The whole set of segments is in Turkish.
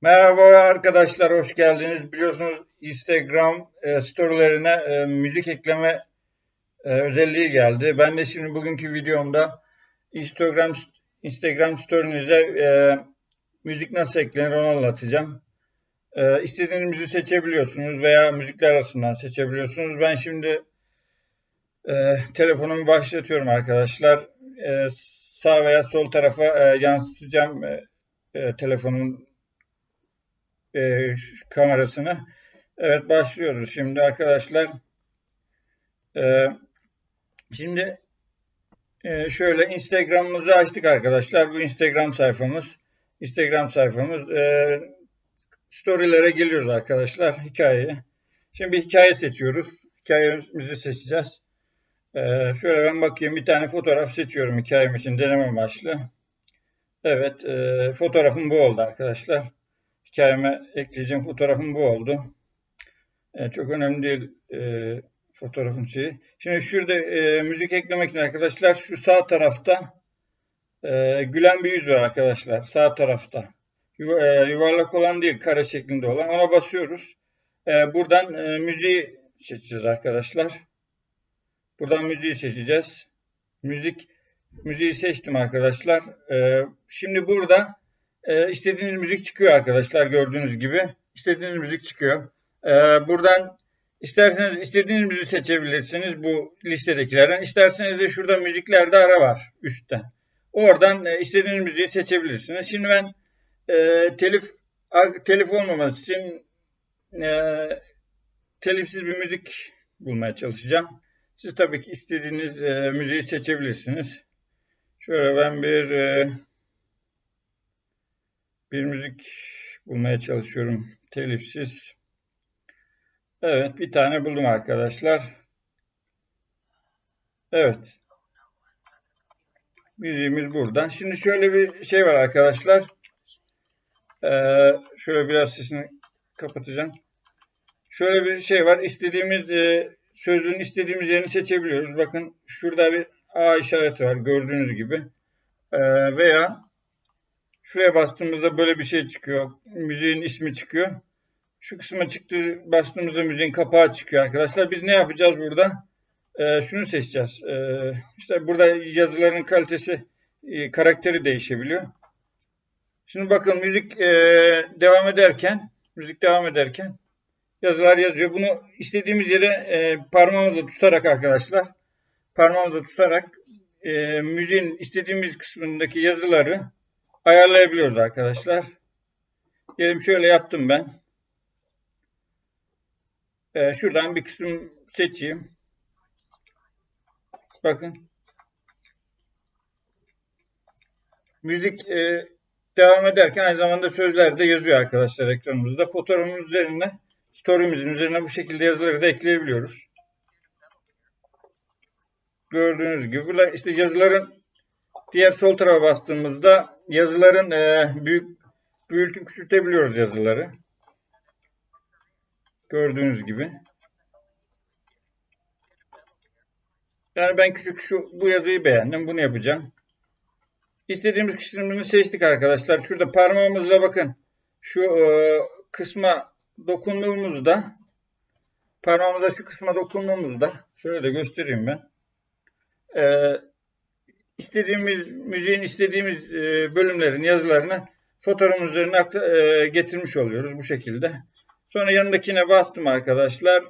Merhaba arkadaşlar, hoş geldiniz. Biliyorsunuz Instagram e, storylerine e, müzik ekleme e, özelliği geldi. Ben de şimdi bugünkü videomda Instagram Instagram story'nize e, müzik nasıl eklenir onu anlatacağım. E, istediğiniz müziği seçebiliyorsunuz veya müzikler arasından seçebiliyorsunuz. Ben şimdi e, telefonumu başlatıyorum arkadaşlar. E, sağ veya sol tarafa e, yansıtacağım e, e, telefonun e, kamerasını. Evet başlıyoruz şimdi arkadaşlar. E, şimdi e, şöyle Instagram'ımızı açtık arkadaşlar. Bu Instagram sayfamız. Instagram sayfamız. E, storylere geliyoruz arkadaşlar. Hikayeye. Şimdi bir hikaye seçiyoruz. Hikayemizi seçeceğiz. Ee, şöyle ben bakayım bir tane fotoğraf seçiyorum hikayem için deneme amaçlı. Evet e, fotoğrafım bu oldu arkadaşlar hikayeme ekleyeceğim fotoğrafım bu oldu. E, çok önemli değil e, fotoğrafın şeyi. Şimdi şurada e, müzik eklemek için arkadaşlar şu sağ tarafta e, gülen bir yüz var arkadaşlar. Sağ tarafta. Yuva, e, yuvarlak olan değil kare şeklinde olan. Ona basıyoruz. E, buradan e, müziği seçeceğiz arkadaşlar. Buradan müziği seçeceğiz. Müzik müziği seçtim arkadaşlar. E, şimdi burada e, istediğiniz müzik çıkıyor arkadaşlar gördüğünüz gibi. İstediğiniz müzik çıkıyor. E, buradan isterseniz istediğiniz müziği seçebilirsiniz bu listedekilerden. İsterseniz de şurada müziklerde ara var üstte. Oradan e, istediğiniz müziği seçebilirsiniz. Şimdi ben e, telif telif olmaması için e, telifsiz bir müzik bulmaya çalışacağım. Siz tabii ki istediğiniz e, müziği seçebilirsiniz. Şöyle ben bir e, bir müzik bulmaya çalışıyorum. Telifsiz. Evet bir tane buldum arkadaşlar. Evet. Müziğimiz burada. Şimdi şöyle bir şey var arkadaşlar. Ee, şöyle biraz sesini kapatacağım. Şöyle bir şey var. İstediğimiz e, sözün istediğimiz yerini seçebiliyoruz. Bakın şurada bir A işareti var gördüğünüz gibi. Ee, veya Şuraya bastığımızda böyle bir şey çıkıyor. Müziğin ismi çıkıyor. Şu kısma çıktı bastığımızda müziğin kapağı çıkıyor arkadaşlar. Biz ne yapacağız burada? Ee, şunu seçeceğiz. Ee, işte burada yazıların kalitesi, e, karakteri değişebiliyor. Şimdi bakın müzik e, devam ederken, müzik devam ederken yazılar yazıyor. Bunu istediğimiz yere e, parmağımızla tutarak arkadaşlar, parmağımızla tutarak e, müziğin istediğimiz kısmındaki yazıları ayarlayabiliyoruz arkadaşlar. Diyelim şöyle yaptım ben. Ee, şuradan bir kısım seçeyim. Bakın. Müzik e, devam ederken aynı zamanda sözler de yazıyor arkadaşlar ekranımızda. Fotoğrafımız üzerine, story'mizin üzerine bu şekilde yazıları da ekleyebiliyoruz. Gördüğünüz gibi burada işte yazıların Diğer sol tarafa bastığımızda yazıların e, büyük büyütüp küçültebiliyoruz yazıları. Gördüğünüz gibi. Yani ben küçük şu bu yazıyı beğendim. Bunu yapacağım. İstediğimiz kısmını seçtik arkadaşlar. Şurada parmağımızla bakın. Şu e, kısma dokunduğumuzda parmağımızla şu kısma dokunduğumuzda şöyle de göstereyim ben. E, istediğimiz müziğin istediğimiz e, bölümlerin yazılarını fotoğrafın üzerine e, getirmiş oluyoruz bu şekilde. Sonra yanındakine bastım arkadaşlar.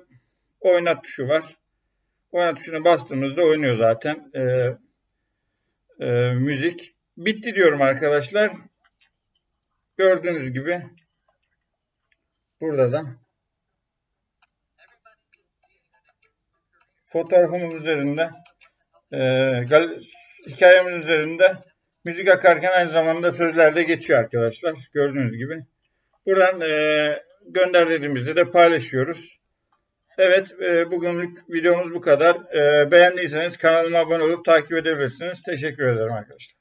Oynat tuşu var. Oynat tuşuna bastığımızda oynuyor zaten e, e, müzik. Bitti diyorum arkadaşlar. Gördüğünüz gibi burada da fotoğrafımız üzerinde e, hikayemiz üzerinde müzik akarken aynı zamanda sözler de geçiyor arkadaşlar. Gördüğünüz gibi. Buradan e, gönder dediğimizde de paylaşıyoruz. Evet e, bugünlük videomuz bu kadar. E, beğendiyseniz kanalıma abone olup takip edebilirsiniz. Teşekkür ederim arkadaşlar.